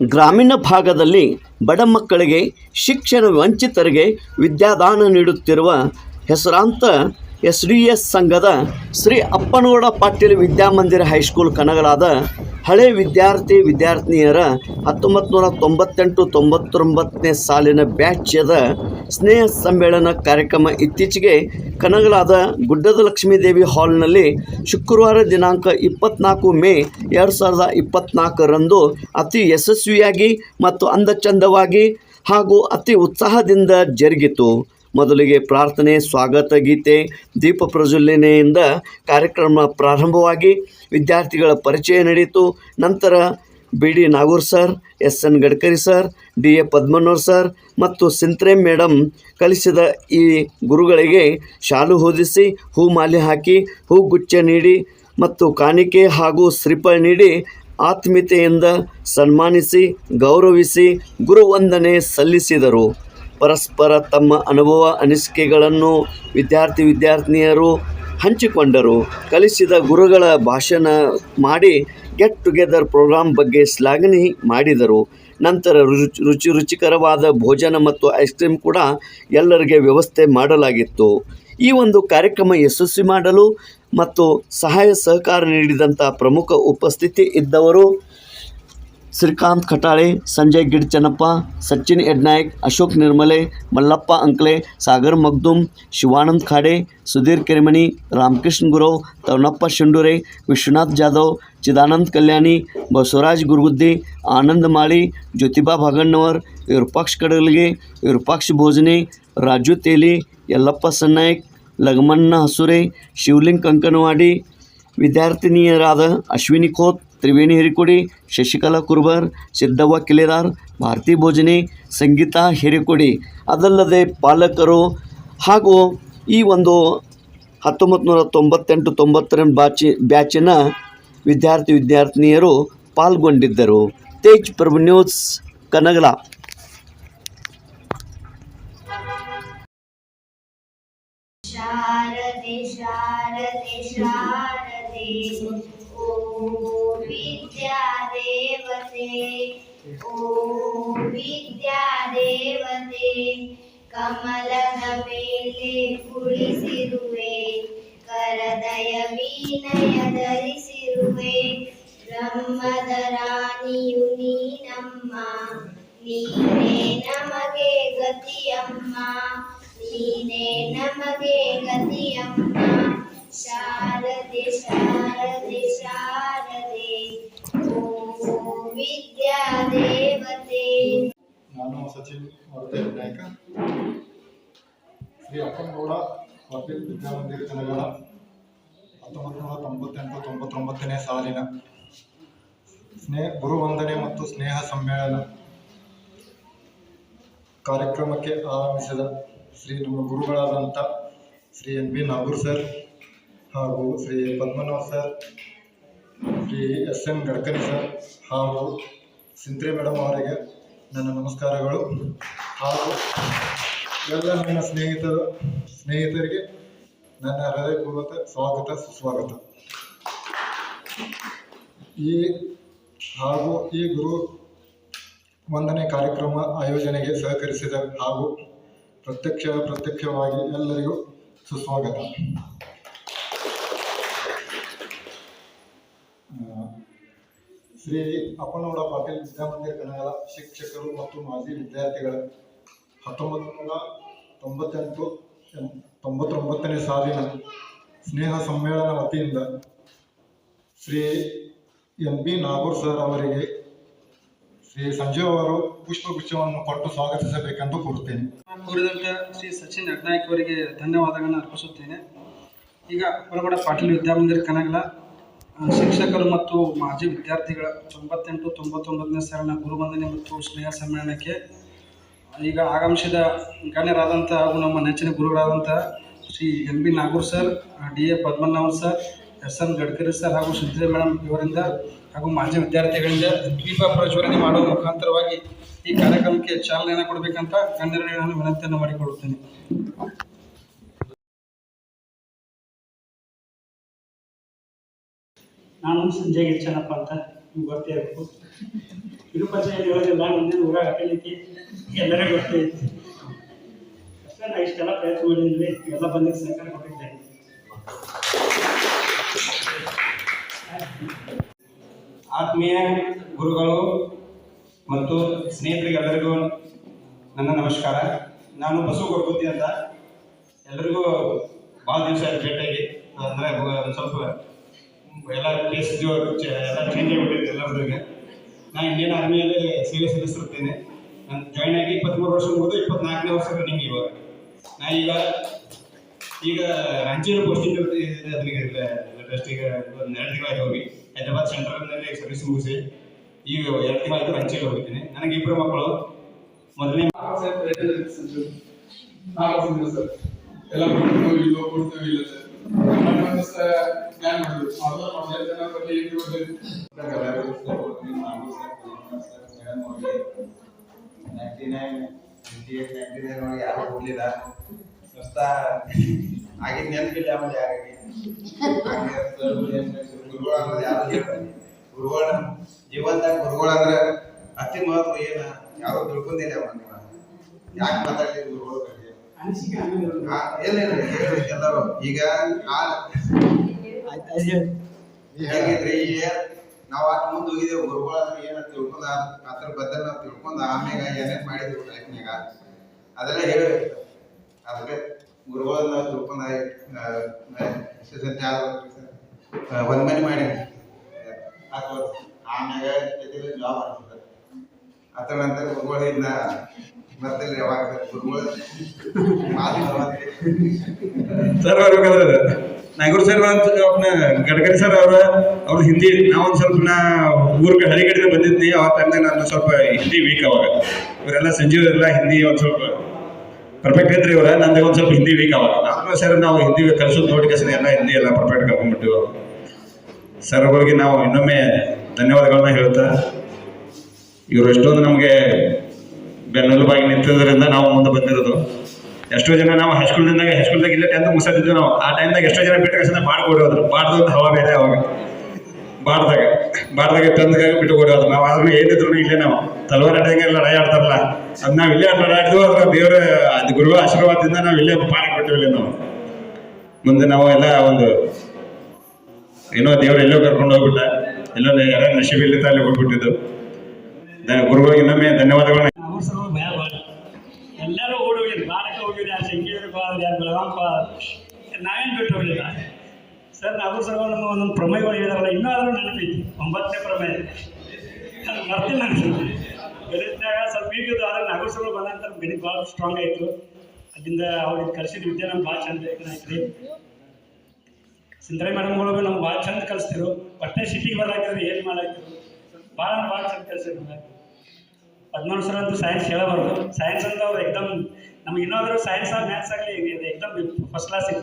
ಗ್ರಾಮೀಣ ಭಾಗದಲ್ಲಿ ಬಡ ಮಕ್ಕಳಿಗೆ ಶಿಕ್ಷಣ ವಂಚಿತರಿಗೆ ವಿದ್ಯಾದಾನ ನೀಡುತ್ತಿರುವ ಹೆಸರಾಂತ ಎಸ್ ಡಿ ಎಸ್ ಸಂಘದ ಶ್ರೀ ಅಪ್ಪನಗೌಡ ಪಾಟೀಲ್ ವಿದ್ಯಾಮಂದಿರ ಹೈಸ್ಕೂಲ್ ಕಣಗಳಾದ ಹಳೆ ವಿದ್ಯಾರ್ಥಿ ವಿದ್ಯಾರ್ಥಿನಿಯರ ಹತ್ತೊಂಬತ್ತು ನೂರ ತೊಂಬತ್ತೆಂಟು ತೊಂಬತ್ತೊಂಬತ್ತನೇ ಸಾಲಿನ ಬ್ಯಾಚ್ಯದ ಸ್ನೇಹ ಸಮ್ಮೇಳನ ಕಾರ್ಯಕ್ರಮ ಇತ್ತೀಚೆಗೆ ಕನಗಲಾದ ಗುಡ್ಡದ ಲಕ್ಷ್ಮೀದೇವಿ ಹಾಲ್ನಲ್ಲಿ ಶುಕ್ರವಾರ ದಿನಾಂಕ ಇಪ್ಪತ್ನಾಲ್ಕು ಮೇ ಎರಡು ಸಾವಿರದ ಇಪ್ಪತ್ತ್ನಾಲ್ಕರಂದು ಅತಿ ಯಶಸ್ವಿಯಾಗಿ ಮತ್ತು ಅಂದಚಂದವಾಗಿ ಹಾಗೂ ಅತಿ ಉತ್ಸಾಹದಿಂದ ಜರುಗಿತು. ಮೊದಲಿಗೆ ಪ್ರಾರ್ಥನೆ, ಸ್ವಾಗತ, ಗೀತೆ, ದೀಪ ಪ್ರಜ್ವಲನೆಯಿಂದ ಕಾರ್ಯಕ್ರಮ ಪ್ರಾರಂಭವಾಗಿ ವಿದ್ಯಾರ್ಥಿಗಳ ಪರಿಚಯ ನಡೆಯಿತು. ನಂತರ B D Nagur sir, S N Gadkari sir, D A Padmanur sir ಮತ್ತು ಸಿಂತ್ರೆ ಮೇಡಮ್ ಕಲಿಸಿದ ಈ ಗುರುಗಳಿಗೆ ಶಾಲು ಹೊದಿಸಿ ಹೂ ಮಾಲೆ ಹಾಕಿ ಹೂಗುಚ್ಛ ನೀಡಿ ಮತ್ತು ಕಾಣಿಕೆ ಹಾಗೂ ಶ್ರೀಫಲ ನೀಡಿ ಆತ್ಮೀಯತೆಯಿಂದ ಸನ್ಮಾನಿಸಿ, ಗೌರವಿಸಿ, ಗುರುವಂದನೆ ಸಲ್ಲಿಸಿದರು. ಪರಸ್ಪರ ತಮ್ಮ ಅನುಭವ, ಅನಿಸಿಕೆಗಳನ್ನು ವಿದ್ಯಾರ್ಥಿ ವಿದ್ಯಾರ್ಥಿನಿಯರು ಹಂಚಿಕೊಂಡರು. ಕಲಿಸಿದ ಗುರುಗಳ ಭಾಷಣ ಮಾಡಿ ಗೆಟ್ ಟುಗೆದರ್ ಪ್ರೋಗ್ರಾಮ್ ಬಗ್ಗೆ ಶ್ಲಾಘನೆ ಮಾಡಿದರು. ನಂತರ ರುಚಿ ರುಚಿ ರುಚಿಕರವಾದ ಭೋಜನ ಮತ್ತು ಐಸ್ ಕ್ರೀಮ್ ಕೂಡ ಎಲ್ಲರಿಗೆ ವ್ಯವಸ್ಥೆ ಮಾಡಲಾಗಿತ್ತು. ಈ ಒಂದು ಕಾರ್ಯಕ್ರಮ ಯಶಸ್ವಿ ಮಾಡಲು ಮತ್ತು ಸಹಾಯ ಸಹಕಾರ ನೀಡಿದಂಥ ಪ್ರಮುಖ ಉಪಸ್ಥಿತಿ ಇದ್ದವರು श्रीकांत खटाळे संजय गिडचनप्पा सचिन एडनायक अशोक निर्मले मल्लप्पा अंकले सागर मगदुम शिवानंद खाडे सुधीर केरमणी रामकृष्ण गुरव तवनप्पा शेंडुरे विश्वनाथ जाधव चिदानंद कल्याणी बसवराज गुरुबुद्धी आनंद माळी ज्योतिबा भागणवर विरुपाक्ष कडलगे विरुपाक्ष भोजने राजू तेली यल्लप्पा सन्नायक लगमन्ना हसुरे शिवलिंग कंकणवाडी विद्यार्थिनी राधा अश्विनी खोत ತ್ರಿವೇಣಿ ಹಿರಿಕುಡಿ, ಶಶಿಕಲಾ ಕುರ್ಬರ್, ಸಿದ್ದವ್ವ ಕಿಲೆದಾರ್, ಭಾರತಿ ಭೋಜನೆ, ಸಂಗೀತಾ ಹಿರಿಕೊಡಿ. ಅದಲ್ಲದೆ ಪಾಲಕರು ಹಾಗೂ ಈ ಒಂದು ಹತ್ತೊಂಬತ್ತು ನೂರ ತೊಂಬತ್ತೆಂಟು ತೊಂಬತ್ತರ ಬ್ಯಾಚಿ, ಬ್ಯಾಚಿನ ವಿದ್ಯಾರ್ಥಿ ವಿದ್ಯಾರ್ಥಿನಿಯರು ಪಾಲ್ಗೊಂಡಿದ್ದರು. ತೇಜ್ ಪ್ರಭು ನ್ಯೂಸ್, ಕನಗಲ. ಶಾರದೆ ಶಾರದೆ ಶಾರದೆ. ವಿದ್ಯಾ ದೇವತೆ ಓ ವಿದ್ಯಾ ದೇವತೆ ಕಮಲದ ಮೇಲೆ ಕುಳಿಸಿರುವೆ, ಕರದಯ ವೀನಯ ಧರಿಸಿರುವೆ, ಬ್ರಹ್ಮದ ರಾಣಿಯು ನೀನಮ್ಮ, ನೀನೇ ನಮಗೆ ಗತಿಯಮ್ಮ, ನೀನೇ ನಮಗೆ ಮರುತೆ ನಾಯಕ ಶ್ರೀ ಅಪ್ಪನಗೌಡ ಪಾಟೀಲ್ ವಿದ್ಯಾಮಂದಿರ ಜನಗಳ ಹತ್ತೊಂಬತ್ತು ನೂರ ತೊಂಬತ್ತೆಂಟು ತೊಂಬತ್ತೊಂಬತ್ತನೇ ಸಾಲಿನ ಸ್ನೇಹ, ಗುರುವಂದನೆ ಮತ್ತು ಸ್ನೇಹ ಸಮ್ಮೇಳನ ಕಾರ್ಯಕ್ರಮಕ್ಕೆ ಆಗಮಿಸಿದ ಶ್ರೀ ನಮ್ಮ ಗುರುಗಳಾದಂಥ Shri N B Nagur sir ಹಾಗೂ Shri Padmanabh sir, Shri S N Gadkari sir ಹಾಗೂ ಸಿಂತ್ರೆ ಮೇಡಮ್ ಅವರಿಗೆ ನನ್ನ ನಮಸ್ಕಾರಗಳು. ಹಾಗೂ ಎಲ್ಲ ನನ್ನ ಸ್ನೇಹಿತರು, ಸ್ನೇಹಿತರಿಗೆ ನನ್ನ ಹೃದಯಪೂರ್ವಕ ಸ್ವಾಗತ, ಸುಸ್ವಾಗತ. ಈ ಹಾಗೂ ಈ ಗುರು ವಂದನೆ ಕಾರ್ಯಕ್ರಮ ಆಯೋಜನೆಗೆ ಸಹಕರಿಸಿದ ಹಾಗೂ ಪ್ರತ್ಯಕ್ಷ, ಪ್ರತ್ಯಕ್ಷವಾಗಿ ಎಲ್ಲರಿಗೂ ಸುಸ್ವಾಗತ ಆ, ಶ್ರೀ ಅಪ್ಪನಗೌಡ ಪಾಟೀಲ್ ವಿದ್ಯಾಮಂದಿರ ಕನ್ನಡ ಶಿಕ್ಷಕರು ಮತ್ತು ಮಾಜಿ ವಿದ್ಯಾರ್ಥಿಗಳ ಹತ್ತೊಂಬತ್ತು ನೂರ ತೊಂಬತ್ತೆಂಟು ತೊಂಬತ್ತೊಂಬತ್ತನೇ ಸಾಲಿನ ಸ್ನೇಹ ಸಮ್ಮೇಳನ ವತಿಯಿಂದ Shri M B Nagur sir ಅವರಿಗೆ ಶ್ರೀ ಸಂಜೀವ್ ಅವರು ಪುಷ್ಪಗುಚ್ಛವನ್ನು ಕೊಟ್ಟು ಸ್ವಾಗತಿಸಬೇಕೆಂದು ಕೋರುತ್ತೇನೆ. ಕೋರಿದಂತ ಶ್ರೀ ಸಚಿನ್ ಯಡ್ನಾಯಕ್ ಅವರಿಗೆ ಧನ್ಯವಾದಗಳನ್ನು ಅರ್ಪಿಸುತ್ತೇನೆ. ಈಗ ಹೊರಗಡೆ ಪಾಟೀಲ್ ವಿದ್ಯಾಮಂದಿರ ಕನಗಲ ಶಿಕ್ಷಕರು ಮತ್ತು ಮಾಜಿ ವಿದ್ಯಾರ್ಥಿಗಳ ತೊಂಬತ್ತೆಂಟು, ತೊಂಬತ್ತೊಂಬತ್ತನೇ ಸಾಲಿನ ಗುರುವಂದನೆ ಮತ್ತು ಸ್ನೇಹ ಸಮ್ಮೇಳನಕ್ಕೆ ಈಗ ಆಗಮಿಸಿದ ಗಣ್ಯರಾದಂಥ ಹಾಗೂ ನಮ್ಮ ನೆಚ್ಚಿನ ಗುರುಗಳಾದಂಥ Shri N B Nagur sir, D A Padmanabhan sir, S N Gadkari sir ಹಾಗೂ ಸಿದ್ಧೇ ಮೇಡಮ್ ಇವರಿಂದ ಹಾಗೂ ಮಾಜಿ ವಿದ್ಯಾರ್ಥಿಗಳಿಂದ ದ್ವೀಪ ಪ್ರಜ್ವಲನೆ ಮಾಡುವ ಮುಖಾಂತರವಾಗಿ ಈ ಕಾರ್ಯಕ್ರಮಕ್ಕೆ ಚಾಲನೆಯನ್ನು ಕೊಡಬೇಕಂತ ಗಣ್ಯರಲ್ಲಿ ನಾನು ವಿನಂತಿಯನ್ನು ಮಾಡಿಕೊಳ್ಳುತ್ತೇನೆ. ನಾನು ಸಂಜಯ್ ಇರ್ಚನಪ್ಪ ಅಂತ ನಿಮ್ಗೆ ಗೊತ್ತೇ ಇರಬೇಕು. ತಿರುಪತಿ ಹೇಳೋದಿಲ್ಲ ಮುಂದಿನ ಊರಾಗ ಹಾಕಲಿಕ್ಕೆ ಎಲ್ಲರಿಗೂ ಗೊತ್ತೈತಿ ಅಷ್ಟೇ ನಾ ಇಷ್ಟೆಲ್ಲ ಪ್ರಯತ್ನ ಮಾಡಿದ್ವಿ, ಎಲ್ಲ ಬಂದಿದ್ದು ಸಹಕಾರ ಕೊಟ್ಟಿದ್ದೆ. ಆತ್ಮೀಯ ಗುರುಗಳು ಮತ್ತು ಸ್ನೇಹಿತರಿಗೆಲ್ಲರಿಗೂ ನನ್ನ ನಮಸ್ಕಾರ. ನಾನು ಬಸವ ಗಣಪತಿ ಅಂತ. ಎಲ್ಲರಿಗೂ ಭಾಳ ದಿವಸ ಭೇಟಿಯಾಗಿ. ಅಂದರೆ ಸ್ವಲ್ಪ ಎಲ್ಲ ಪ್ಲೇಸ್ ಎಲ್ಲ ಚೇಂಜ್ ಆಗಿಬಿಟ್ಟಿದೆ ಎಲ್ಲರಿಗೆ ನಾನು ಇಂಡಿಯನ್ ಆರ್ಮಿಯಲ್ಲಿ ಸೇವೆ ಸಲ್ಲಿಸಿರುತ್ತೇನೆ ನಾನು ಜಾಯ್ನ್ ಆಗಿ ಇಪ್ಪತ್ತ್ಮೂರು ವರ್ಷ ಮುಗಿದು ಇಪ್ಪತ್ನಾಲ್ಕನೇ ವರ್ಷ ರನ್ನಿಂಗ್ ಇವಾಗ. ನಾ ಈಗ ಈಗ ರಾಂಚಿಯಲ್ಲಿ ಪೋಸ್ಟಿಂಗ್ ಅದಕ್ಕೆ ಜಸ್ಟ್ ಈಗ ಎರಡು ತಿಂಗಳಾಗಿ ಹೋಗಿ. ಹೈದರಾಬಾದ್ ಸೆಂಟ್ರಲ್ನಲ್ಲಿ ಸರ್ವಿಸ್ ಮುಗಿಸಿ, ಈಗ ಎರಡು ತಿಂಗಳಾಯ್ತು ರಾಂಚಿಯಲ್ಲಿ ಹೋಗಿದ್ದೀನಿ. ನನಗೆ ಇಬ್ಬರು ಮಕ್ಕಳು. ಮೊದಲನೇ ಸರ್ ಎಲ್ಲ ಕೊಡ್ತೇವೆ, ಇಲ್ಲ ಸರ್. ಗುರುಗಳು ಜೀವನದಾಗ ಗುರುಗಳು ಅಂದ್ರೆ ಅತಿ ಮಹತ್ವ ಏನ? ಯಾರು ತಿಳ್ಕೊಂಡಿಲ್ಲ ಯಾಕೆ ಗುರುಗಳು ಗುರುಗಳ ಎಲ್ಲರೂ. ಈಗ ಹೇಗಿದ್ರಿ? ನಾವ್ ನಾವು ಅಟ್ ಮುಂದೆ ಹೋಗಿದ್ದೇವೆ ಗುರುಗಳ ಅಂದ್ರೆ ಏನ ತಿಳ್ಕೊಂಡ ಅದ್ರ ಬದಲು ನಾವು ತಿಳ್ಕೊಂಡ ಆಮ್ಯಾಗ ಏನೇನ್ ಮಾಡಿದ್ವಿ ಲೈಫ್ನಾಗ ಅದೆಲ್ಲ ಹೇಳ್ಬೇಕು ಅದಕ್ಕೆ ಗುರುಗಳನ್ನ ನಾವು ತಿಳ್ಕೊಂಡ ಒಂದ್ ಮನೆ ಮಾಡಿ ಆಮ್ಯಾಗ ಜೊತೆಲಿ ಜಾಬ್ ಆಗ್ತದೆ. ಅದ್ರ ನಂತರ ಗುರುಗಳಿಂದ ಮತ್ತೆ ಯಾವಾಗ. Sir Nagur sir Gadkari sir ಅವ್ರ ಅವ್ರ ಹಿಂದಿ ನಾವೊಂದು ಸ್ವಲ್ಪ ನಾ ಊರಿಗೆ ಹಳ್ಳಿಗಡೆ ಬಂದಿದ್ನಿ, ಆ ಟೈಮ್ದಾಗ ನಾನು ಸ್ವಲ್ಪ ಹಿಂದಿ ವೀಕ್ ಅವಾಗ. ಇವರೆಲ್ಲ ಸಂಜೀವ್ ಎಲ್ಲ ಹಿಂದಿ ಒಂದು ಸ್ವಲ್ಪ ಪರ್ಫೆಕ್ಟ್ ಐತ್ರಿ ಇವ್ರ ನಂದು ಒಂದು ಸ್ವಲ್ಪ ಹಿಂದಿ ವೀಕ್ ಅವಾಗ. ಆದ್ರೂ ಸರ್ ನಾವು ಹಿಂದಿ ಕಲಿಸೋದು ನೋಡಿ ಕೆಲಸ ಎಲ್ಲ ಹಿಂದಿ ಎಲ್ಲ ಪರ್ಫೆಕ್ಟ್ ಕರ್ಕೊಂಡ್ಬಿಟ್ಟು ಸರ್ ಅವ್ರಿಗೆ ನಾವು ಇನ್ನೊಮ್ಮೆ ಧನ್ಯವಾದಗಳನ್ನ ಹೇಳ್ತಾ, ಇವರು ಎಷ್ಟೊಂದು ನಮಗೆ ಬೆನ್ನೆಲುಬಾಗಿ ನಿಂತಿದ್ದರಿಂದ ನಾವು ಮುಂದೆ ಬಂದಿರೋದು. ಎಷ್ಟೋ ಜನ ನಾವು ಹೈಸ್ಕೂಲ್ನಿಂದಾಗ ಹೈಸ್ಕೂಲ್ದಾಗ ಇಲ್ಲ ಟೆಂತ್ ಮುಗಿಸಿದ್ವಿ ನಾವು. ಆ ಟೈಮ್ದಾಗ ಎಷ್ಟೋ ಜನ ಬಿಟ್ಟು ಕಳ್ಸಿದ ಬಾಡ್ಕೊಡಿ ಹೋದ್ರು ಬಾಡ್ದು ಒಂದು ಹವಾ ಬೇರೆ ಅವಾಗ. ಬಾಡ್ದಾಗ ಬಾಡ್ದಾಗ ಟೆಂತ್ಗಾಗ ಬಿಟ್ಟು ಕೊಡಿ ಹೋದ್ರು ನಾವು ಆದ್ರೂ ಏನಿದ್ರು ಇಲ್ಲೇ ನಾವು. ತಲವಾರ ಆಟಂಗೆ ಲಡಾಯಿ ಆಡ್ತಾರಲ್ಲ. ಅದು ನಾವು ಇಲ್ಲೇ ಲಡಾಡಿದ್ವು ಅದ್ರ ದೇವರ, ಅದು ಗುರುಗಳ ಆಶೀರ್ವಾದದಿಂದ ನಾವು ಇಲ್ಲೇ ಕೊಟ್ಟಿವಿ ಇಲ್ಲೇ ನಾವು. ಮುಂದೆ ನಾವು ಎಲ್ಲ ಒಂದು ಏನೋ ದೇವ್ರು ಎಲ್ಲೋ ಕರ್ಕೊಂಡು ಹೋಗ್ಬಿಟ್ಟ. ಎಲ್ಲೋ ಯಾರ ನಶೀಬಿಲ್ಲಿತ್ತ ಅಲ್ಲಿ ಹೋಗ್ಬಿಟ್ಟಿದ್ದು. ಗುರುಗಳಿಗೆ ಇನ್ನೊಮ್ಮೆ ಧನ್ಯವಾದಗಳನ್ನ ಸಲ ಭಯ ಭಾಳ ಎಲ್ಲರೂ ಓಡಿ ಹೋಗಿದ್ರು ಬಾರಕ್ಕೆ ಹೋಗಿದ್ರು ಯಾರು ಶಂಕೇಶ್ವರಕ್ಕೆ ಹೋದ್ರೆ ಯಾರು ಬೆಳಗಾಂಕ ನಾವೇನು ಬಿಟ್ಟು ಹೋಗಿಲ್ಲ ಸರ್, ನಾವು ಸರ್ ನಮ್ಮ ಒಂದೊಂದು ಪ್ರಮೇಯಗಳು ಹೇಳಿದಾರಲ್ಲ, ಇನ್ನೂ ಆದರೂ ನೆನಪೈತಿ ಒಂಬತ್ತನೇ ಪ್ರಮೇಯ. ಅದು ಮರ್ತಿಲ್ಲ ನನಗೆ ಗಣಿತದಾಗ ಸ್ವಲ್ಪ ಈಗಿದ್ದು ಆದರೆ ನಾಗೂರ್ ಬಂದಂತ ಗಣಿತ ಭಾಳ ಸ್ಟ್ರಾಂಗ್ ಆಯಿತು. ಅದರಿಂದ ಅವ್ರಿಗೆ ಕಲಿಸಿದ ವಿದ್ಯೆ ನಮ್ಗೆ ಭಾಳ ಚಂದ ಆಯ್ತು ರೀ ಸಿಂಧರಾಯ್ ಮೇಡಮ್ಗಳು ನಮ್ಗೆ ಭಾಳ ಚಂದ ಕಲಿಸ್ತಿರು ಬಟ್ಟೆ ಸಿಟಿಗೆ ಬರಾಕಿದ್ರು ಏನು ಮಾಡಾಕಿದ್ರು ಭಾಳ ಭಾಳ ಚಂದ ಕಲಿಸಿದ್ರು ಪದ್ಮನಾಭ ಸರ್ ಅಂತೂ ಸೈನ್ಸ್ ಹೇಳಬಾರ್ದು. ಸೈನ್ಸ್ ಅಂತ ಅವ್ರು ಎಕ್ದಮ್ ನಮ್ಗೆ ಇನ್ನೊಂದ್ರೆ ಸೈನ್ಸ್ ಆಗಿ ಮ್ಯಾಥ್ಸ್ ಆಗಲಿ ಎಕ್ದಮ್ ಫಸ್ಟ್ ಕ್ಲಾಸ್ ಇದೆ.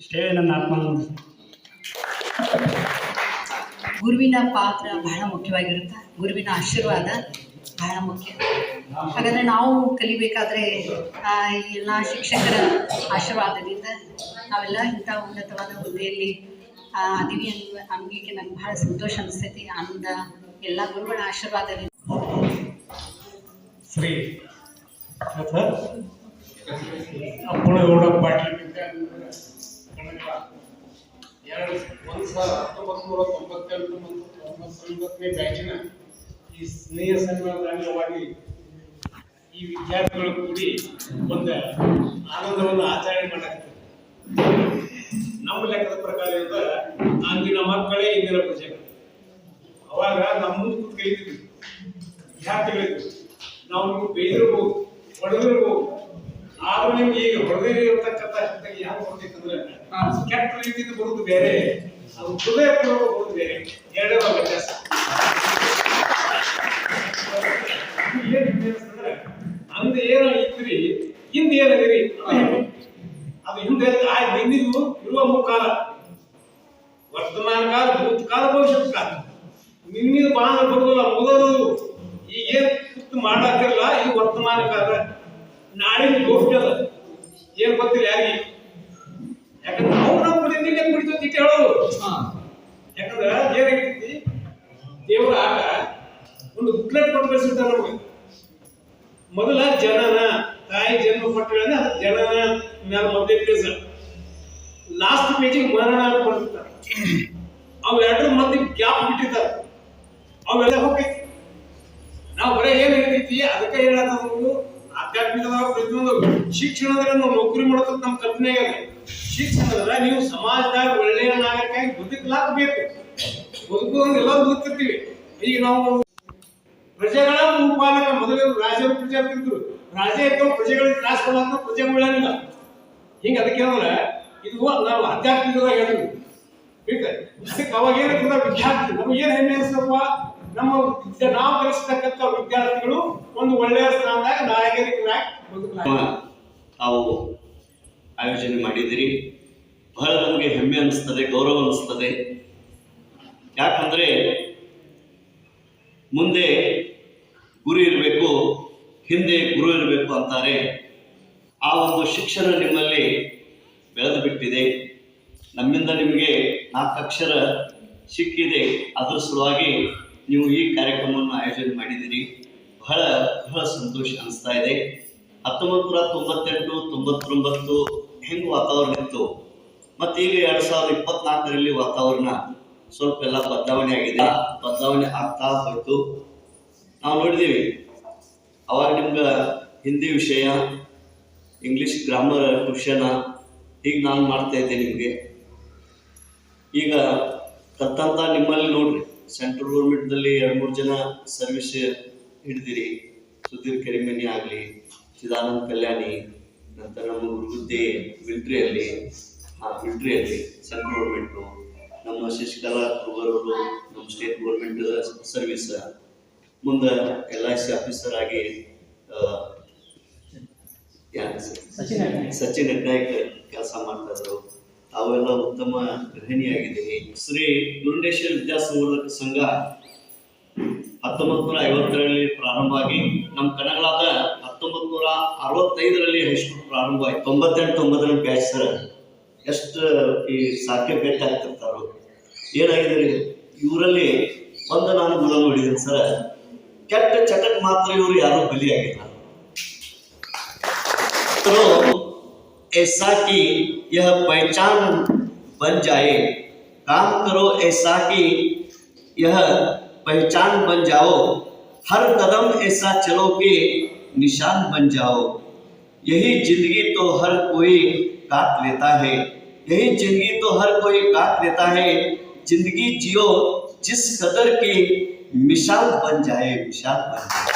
ಇಷ್ಟೇ ನನ್ನ ಆತ್ಮ ಗುರುವಿನ ಪಾತ್ರ ಬಹಳ ಮುಖ್ಯವಾಗಿರುತ್ತೆ. ಗುರುವಿನ ಆಶೀರ್ವಾದ ಬಹಳ ಮುಖ್ಯ. ಹಾಗಾದರೆ ನಾವು ಕಲಿಬೇಕಾದ್ರೆ ಎಲ್ಲ ಶಿಕ್ಷಕರ ಆಶೀರ್ವಾದದಿಂದ ನಾವೆಲ್ಲ ಇಂಥ ಉನ್ನತವಾದ ಹುದ್ದೆಯಲ್ಲಿ ಅದೀವಿ ಅನ್ನುವ ಅನ್ಲಿಕ್ಕೆ ನಂಗೆ ಬಹಳ ಸಂತೋಷ ಅನಿಸ್ತೈತಿ. ಆನಂದ, ಎಲ್ಲ ಗುರುಗಳ ಆಶೀರ್ವಾದದಿಂದ. ಶ್ರೀ ಅಥವಾ ಅಪ್ಪಳಗೌಡ ಪಾಟೀಲ್ ಎರಡು, ಒಂದು ಸಾವಿರ ಹತ್ತೊಂಬತ್ತು ತೊಂಬತ್ತೆಂಟು ಮತ್ತು ತೊಂಬತ್ತೊಂಬತ್ತನೇ ಬ್ಯಾಚಿನ ಈ ಸ್ನೇಹ ಸಂಘದ ಅಂಗವಾಗಿ ಈ ವಿದ್ಯಾರ್ಥಿಗಳು ಕೂಡಿ ಒಂದು ಆನಂದವನ್ನು ಆಚರಣೆ ಮಾಡಾಕ್ತಾರೆ ನಮ್ಮ ಲೆಕ್ಕದ ಪ್ರಕಾರ ಅಂದಿನ ಮಕ್ಕಳೇ ಇಂದಿನ ಪ್ರಜೆಗಳು ಅವಾಗ ನಮ್ಮ ಮುಂದೆ ಕಲಿತಿದ್ವಿ ವಿದ್ಯಾರ್ಥಿಗಳಿದ್ರು ನಾವು ಬೈದಿರ್ಬೋದು ಹೊಡೆದಿರ್ಬೋದು ಆದ್ರೂ ನಿಮ್ಗೆ ಈಗ ಹೊಡೆದಿರತಕ್ಕಂಥ ಶಕ್ತಿಗೆ ಯಾಕೆ ಬರ್ತೈತಂದ್ರೆ ಕೆಟ್ಟ ರೀತಿಯಿಂದ ಬರುದು ಬೇರೆ ಅದು ಹೃದಯಪೂರ್ವಕ ಬರುದು ಬೇರೆ. ಎರಡೇ ವ್ಯತ್ಯಾಸ. ಏನ್ ವ್ಯತ್ಯಾಸ ಅಂದ ಹಿಂದೆ ಏನಾಗಿರಿ ಅದು ಹಿಂದೆ ಆ ಬಂದಿದ್ದು ಇರುವ ಮುಖಾಲ. ವರ್ತಮಾನ ಕಾಲ ಭೂತಕಾಲ ಭವಿಷ್ಯತ್ ಕಾಲ. ನಿನ್ನಿದು ಬಾಂಧ ಬರುದಿಲ್ಲ ಮೊದಲು. ಈಗ ಏನ್ ಶಿಫ್ಟ್ ಮಾಡಕ್ಕಿರಲ್ಲ ಈ ವರ್ತಮಾನ ಕಾಲ ನಾಳಿನ ಗೋಷ್ಠಿ ಅದ. ಏನ್ ಗೊತ್ತಿಲ್ಲ ಯಾರಿಗೆ. ಯಾಕಂದ್ರೆ ನಾವು ನಾವು ಕುಡಿತೈತಿ ಅಂತ ಹೇಳೋದು ಯಾಕಂದ್ರೆ ಏನಾಗೈತಿ ದೇವರ ಆಟ ಒಂದು ಬುಕ್ಲೆಟ್ ಕೊಟ್ಟು ಕಳಿಸಿರ್ತಾರೆ ನಮಗೆ. ಮೊದಲ ಜನನ. ತಾಯಿ ಜನ್ಮ ಕೊಟ್ಟ ಜನನ. ಮೇಲೆ ಮೊದಲೇ ಪೇಜ್ ಲಾಸ್ಟ್ ಪೇಜಿಗೆ ಮರಣ ಶಿಕ್ಷಣ ಅಂದ್ರೆ ನೀವು ಸಮಾಜದಾಗ ಒಳ್ಳೆಯ ನಾಗರಿಕಾಗಿ ಬದುಕಲಾಕ ಬೇಕು ಎಲ್ಲ ಬದುಕ್ತಿರ್ತೀವಿ. ಈಗ ನಾವು ಪ್ರಜೆಗಳ ಭೂಪಾಲಕ ಮೊದಲು ರಾಜರು ಪ್ರಜೆ ಅಂತಿದ್ರು. ರಾಜೇ ಇದ್ದವು ಪ್ರಜೆಗಳಿಗೆ ತ್ರಾಸ ಕೊಡೋದು ಪ್ರಜೆ ಉಳಿಯಂಗಿಲ್ಲ ಹಿಂಗ ಅದಕ್ಕೆ ಅಂದ್ರೆ ಇದು ನಾವು ಆಧ್ಯಾತ್ಮಿಕದಾಗ ಹೇಳಿದ್ವಿ. ಬೇಕ ಅವಾಗ ಏನಾಗ್ತದ ವಿದ್ಯಾರ್ಥಿ, ನಮ್ಗೆ ಏನ್ ಹೆಮ್ಮೆ ಅನ್ಸಪ್ಪ ನಮ್ಮ ನಾವು ಕಲಿಸ್ತಕ್ಕಂಥ ವಿದ್ಯಾರ್ಥಿಗಳು ಒಂದು ಒಳ್ಳೆಯ ಸ್ಥಾನದಾಗ ನಾಯಕರಿಗೆ ಬದುಕಲಾಗ ತಾವು ಆಯೋಜನೆ ಮಾಡಿದಿರಿ ಬಹಳ ನಮಗೆ ಹೆಮ್ಮೆ ಅನ್ನಿಸ್ತದೆ ಗೌರವ ಅನ್ನಿಸ್ತದೆ ಯಾಕಂದರೆ ಮುಂದೆ ಗುರು ಇರಬೇಕು, ಹಿಂದೆ ಗುರು ಇರಬೇಕು ಅಂತಾರೆ. ಆ ಒಂದು ಶಿಕ್ಷಣ ನಿಮ್ಮಲ್ಲಿ ಬೆಳೆದು ಬಿಟ್ಟಿದೆ. ನಮ್ಮಿಂದ ನಿಮಗೆ ನಾಲ್ಕು ಅಕ್ಷರ ಸಿಕ್ಕಿದೆ. ಅದರ ಸಲುವಾಗಿ ನೀವು ಈ ಕಾರ್ಯಕ್ರಮವನ್ನು ಆಯೋಜನೆ ಮಾಡಿದ್ದೀರಿ. ಬಹಳ ಬಹಳ ಸಂತೋಷ ಅನಿಸ್ತಾ ಇದೆ. ಹತ್ತೊಂಬತ್ತು ನೂರ ತೊಂಬತ್ತೆಂಟು, ತೊಂಬತ್ತೊಂಬತ್ತು ಹೆಂಗೆ ವಾತಾವರಣ ಇತ್ತು. ಮತ್ತು ಈಗ ಎರಡು ಸಾವಿರದ ಇಪ್ಪತ್ನಾಲ್ಕರಲ್ಲಿ ವಾತಾವರಣ ಸ್ವಲ್ಪ ಎಲ್ಲ ಬದಲಾವಣೆ ಆಗಿದೆ. ಬದಲಾವಣೆ ಆಗ್ತಾ ಹೋಯ್ತು. ನಾವು ನೋಡಿದ್ದೀವಿ, ಅವಾಗ ನಿಮ್ಗೆ ಹಿಂದಿ ವಿಷಯ ಇಂಗ್ಲೀಷ್ ಗ್ರಾಮರ್ ಟ್ಯೂಷನ ಈಗ ನಾನು ಮಾಡ್ತಾ ಇದ್ದೆ ನಿಮಗೆ. ಈಗ ಕತ್ತಂತ ನಿಮ್ಮಲ್ಲಿ ನೋಡ್ರಿ ಸೆಂಟ್ರಲ್ ಗೌರ್ಮೆಂಟ್ದಲ್ಲಿ ಎರಡು ಮೂರು ಜನ ಸರ್ವಿಸ್ ಹಿಡಿದಿರಿ. ಸುಧೀರ್ ಕೆರಿಮನಿ ಆಗಲಿ, ಚಿದಾನಂದ ಕಲ್ಯಾಣಿ ನಂತರ ನಮ್ಮ ಗುರುಗುದ್ದೆ ಮಿಲ್ಟ್ರಿಯಲ್ಲಿ ಆ ಮಿಲ್ಟ್ರಿಯಲ್ಲಿ ಸೆಂಟ್ರಲ್ ಗೌರ್ಮೆಂಟು ನಮ್ಮ ಶಶಿಕಲಾ ಕುರುಬರ್ ನಮ್ಮ ಸ್ಟೇಟ್ ಗೌರ್ಮೆಂಟ್ ಸರ್ವಿಸ್ ಮುಂದೆ ಎಲ್ ಐ ಸಿ ಆಫೀಸರ್ ಆಗಿ ಸಚಿನ್ ಹೆಗ್ನಾಯ್ಕ್ ಕೆಲಸ ಮಾಡ್ತಾ ಇದ್ರು. ಅವೆಲ್ಲ ಉತ್ತಮ ಗೃಹಿಣಿಯಾಗಿದ್ದೀನಿ ಶ್ರೀ ಗುರುಂಡೇಶ್ವರ ವಿದ್ಯಾಸಂವರ್ಧಕ ಸಂಘ ಹತ್ತೊಂಬತ್ತು ನೂರ ಐವತ್ತರಲ್ಲಿ ಪ್ರಾರಂಭ ಆಗಿ ನಮ್ಮ ಕನ್ನಡದ ಹತ್ತೊಂಬತ್ತು ನೂರ ಅರವತ್ತೈದರಲ್ಲಿ ಹೈಸ್ಕೂಲ್ ಪ್ರಾರಂಭ ಆಯ್ತು ತೊಂಬತ್ತೆಂಟು ತೊಂಬತ್ತೆಂಟು ಬ್ಯಾಚ್ ಸರ್ ಎಷ್ಟು ಈ ಸಾಧ್ಯ ಭೇಟಿ ಆಗ್ತಿರ್ತಾರೋ ಏನಾಗಿದೆ ರೀ ಇವರಲ್ಲಿ ಒಂದು ನಾನು ಗುಣ ನೋಡಿದ್ದೀನಿ ಸರ್ ಕೆಟ್ಟ ಚಟಕ್ ಮಾತ್ರ ಇವರು ಯಾರೂ ಬಲಿಯಾಗಿಲ್ಲ करो ऐसा कि यह पहचान बन जाए काम करो ऐसा कि यह पहचान बन जाओ हर कदम ऐसा चलो कि निशान बन जाओ यही जिंदगी तो हर कोई काट लेता है यही जिंदगी तो हर कोई काट लेता है जिंदगी जियो जिस कदर की मिसाल बन जाए मिसाल बन जाए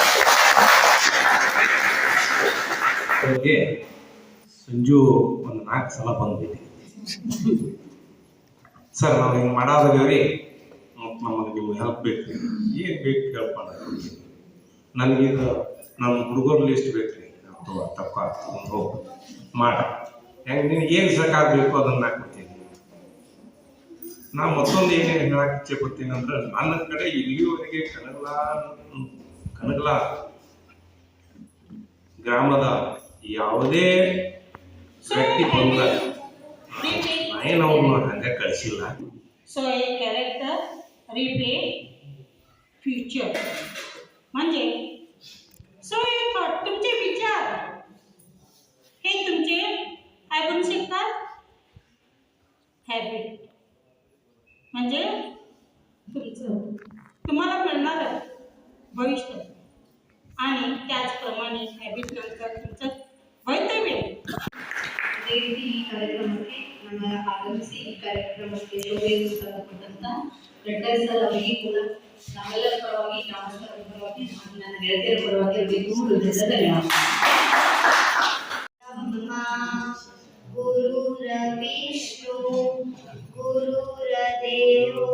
ಅವ್ರಿಗೆ ಸಂಜು ಒಂದು ನಾಲ್ಕು ಸಲ ಬಂದ್ಬಿಟ್ಟು ಸರ್ ನಾವು ಹಿಂಗೆ ಮಾಡೋದ್ರಿ ಮತ್ತು ನಮಗೆ ನೀವು ಹೆಲ್ಪ್ ಬೇಕು ರೀ ಏನು ಬೇಕು ಹೆಲ್ಪ್ ಮಾಡೋದು ನನಗೀಗ ನಮ್ಮ ಹುಡುಗರ ಲಿಸ್ಟ್ ಬೇಕು ರೀ ತಪ್ಪ ಹೋಗಿ. ಮಾಡ. ಹೆಂಗೆ, ನಿನಗೆ ಏನು ಸರ್ಕಾರ ಬೇಕು ಅದನ್ನ ಕೊಡ್ತೀನಿ. ನಾ ಮತ್ತೊಂದು ಏನೇ ಹೇಳಕ್ಕೆ ಇಚ್ಛೆ ಪಡ್ತೀನಿ ಅಂದ್ರೆ ನನ್ನ ಕಡೆ ಇಲ್ಲಿವರೆಗೆ ಕನಗಲ ಕನಗಲ ಗ್ರಾಮದ ಯಾವುದೇ ವ್ಯಕ್ತಿ ಬಂದ ಏನು ಅವ್ರನ್ನ ಹಂಗೆ ಕಳಿಸಿಲ್ಲ. ಸೊ ಕ್ಯಾರೆಕ್ಟರ್ ಫ್ಯೂಚರ್ ಮಂಜೆ. सो हे थॉट तुमचे विचार. हे तुमचे काय बनू शकतात? हॅबिट म्हणजे तुमचं तुम्हाला मिळणारं भविष्य. आणि त्याचप्रमाणे हॅबिट नंतर तुमचं भवितव्य ಆರಂಭಿಸಿ ಈ ಕಾರ್ಯಕ್ರಮಕ್ಕೆ ಕೊಡುಗೆಯನ್ನು ರೆಡ್ಡರ್ ಸರ್ ಅವರಿಗೆ ಕೂಡ ನಮ್ಮೆಲ್ಲರ ಪರವಾಗಿ ಗ್ರಾಮಸ್ಥರ ಪರವಾಗಿ ನಾನು ನನ್ನ ಗೆಳತಿಯರ ಪರವಾಗಿ ಇರಬೇಕು ಹೃದಯದ ಧನ್ಯವಾದ ಗುರುರ ವಿಷ್ಣು ಗುರುರ ದೇವೋ